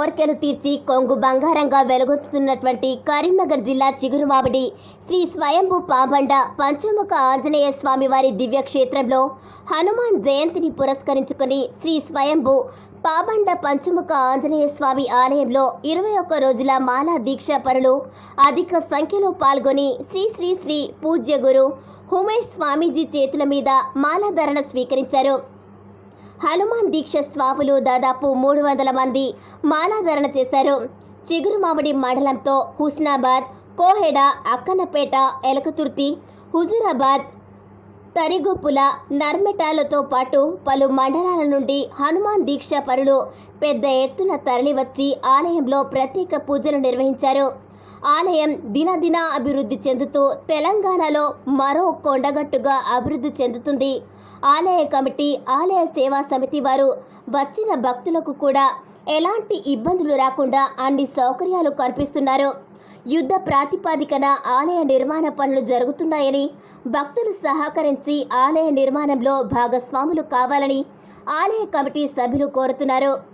కోర్కెలు తీర్చి కొంగు బంగారంగా వెలుగొత్తుతున్నటువంటి కరీంనగర్ జిల్లా చిగురుమామిడి శ్రీ స్వయంభు పాబండ పంచముఖ ఆంజనేయ స్వామి వారి దివ్య క్షేత్రంలో హనుమాన్ జయంతిని పురస్కరించుకుని శ్రీ స్వయంభు పాబండ పంచముఖ ఆంజనేయ స్వామి ఆలయంలో ఇరవై ఒక్క రోజుల మాలా దీక్షా పనులు అధిక సంఖ్యలో పాల్గొని శ్రీ శ్రీ శ్రీ పూజ్య గురు హుమేష్ స్వామీజీ చేతుల మీద మాలాధరణ స్వీకరించారు. హనుమాన్ దీక్ష స్వాములు దాదాపు మూడు వందల మంది మాలాధరణ చేశారు. చిగురుమామిడి మండలంతో హుస్నాబాద్ కోహెడ అక్కన్నపేట ఎలకతుర్తి హుజూరాబాద్ తరిగొప్పుల నర్మెటాలతో పాటు పలు మండలాల నుండి హనుమాన్ దీక్ష పరులు పెద్ద ఎత్తున తరలివచ్చి ఆలయంలో ప్రత్యేక పూజలు నిర్వహించారు. ఆలయం దినదిన అభివృద్ధి చెందుతూ తెలంగాణలో మరో కొండగట్టుగా అభివృద్ధి చెందుతుంది. ఆలయ కమిటీ ఆలయ సేవా సమితి వారు వచ్చిన భక్తులకు కూడా ఎలాంటి ఇబ్బందులు రాకుండా అన్ని సౌకర్యాలు కల్పిస్తున్నారు. యుద్ధ ప్రాతిపాదికన ఆలయ నిర్మాణ పనులు జరుగుతున్నాయని భక్తులు సహకరించి ఆలయ నిర్మాణంలో భాగస్వాములు కావాలని ఆలయ కమిటీ సభ్యులు కోరుతున్నారు.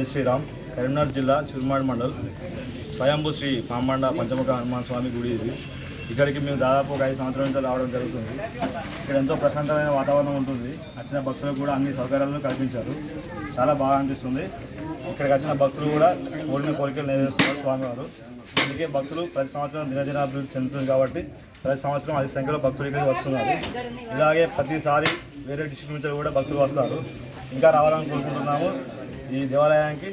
జై శ్రీరామ్. కరీంనగర్ జిల్లా చిరుమాడి మండల్ స్వయంభూ శ్రీ పాంబండ పంచముఖ హనుమాన్ స్వామి గుడి ఇది. ఇక్కడికి మేము దాదాపు ఒక ఐదు సంవత్సరాల నుంచి రావడం జరుగుతుంది. ఇక్కడ ఎంతో ప్రశాంతమైన వాతావరణం ఉంటుంది. వచ్చిన భక్తులకు కూడా అన్ని సౌకర్యాలను కల్పించారు. చాలా బాగా అనిపిస్తుంది. ఇక్కడికి వచ్చిన భక్తులు కూడా కోరిన కోరికలు నెరవేరుస్తున్నారు స్వామివారు. అందుకే భక్తులు ప్రతి సంవత్సరం దినదిన అభివృద్ధి చెందుతుంది కాబట్టి ప్రతి సంవత్సరం అధిక సంఖ్యలో భక్తులు ఇక్కడికి వస్తున్నారు. ఇలాగే ప్రతిసారి వేరే డిస్ట్రిక్ట్ నుంచి కూడా భక్తులు వస్తారు. ఇంకా రావాలని కోరుకుంటున్నాము. ఈ దేవాలయానికి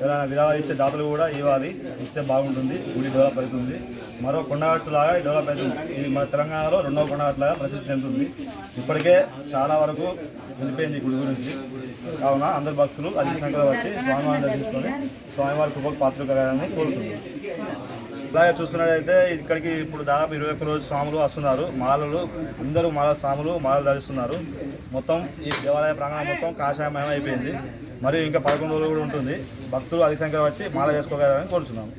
ఎవరైనా విరాళాలు ఇచ్చే దాతలు కూడా ఇవ్వాలి. ఇస్తే బాగుంటుంది. గుడి డెవలప్ అవుతుంది. మరో కొండగట్టు లాగా డెవలప్ అవుతుంది. ఇది మన తెలంగాణలో రెండవ కొండగట్టు లాగా ప్రసిద్ధి చెందుతుంది. ఇప్పటికే చాలా వరకు వెళ్ళిపోయింది గుడి గురించి. కావున అందరు భక్తులు అధిక సంఖ్యలో వచ్చి స్వామివారిని దర్శించుకొని స్వామివారి కృపకు పాత్ర కలగాలని కోరుతున్నాం. అలాగే చూసుకున్నట్టయితే ఇక్కడికి ఇప్పుడు దాదాపు ఇరవై ఒక్క రోజు స్వాములు వస్తున్నారు. మాలలు అందరూ మాల స్వాములు మాలలు ధరిస్తున్నారు. మొత్తం ఈ దేవాలయ ప్రాంగణం మొత్తం కాషాయమయం అయిపోయింది. మరియు ఇంకా పదకొండు రోజులు కూడా ఉంటుంది. భక్తులు అధిక సంఖ్యలో వచ్చి మాల వేసుకోగలరని కోరుతున్నాము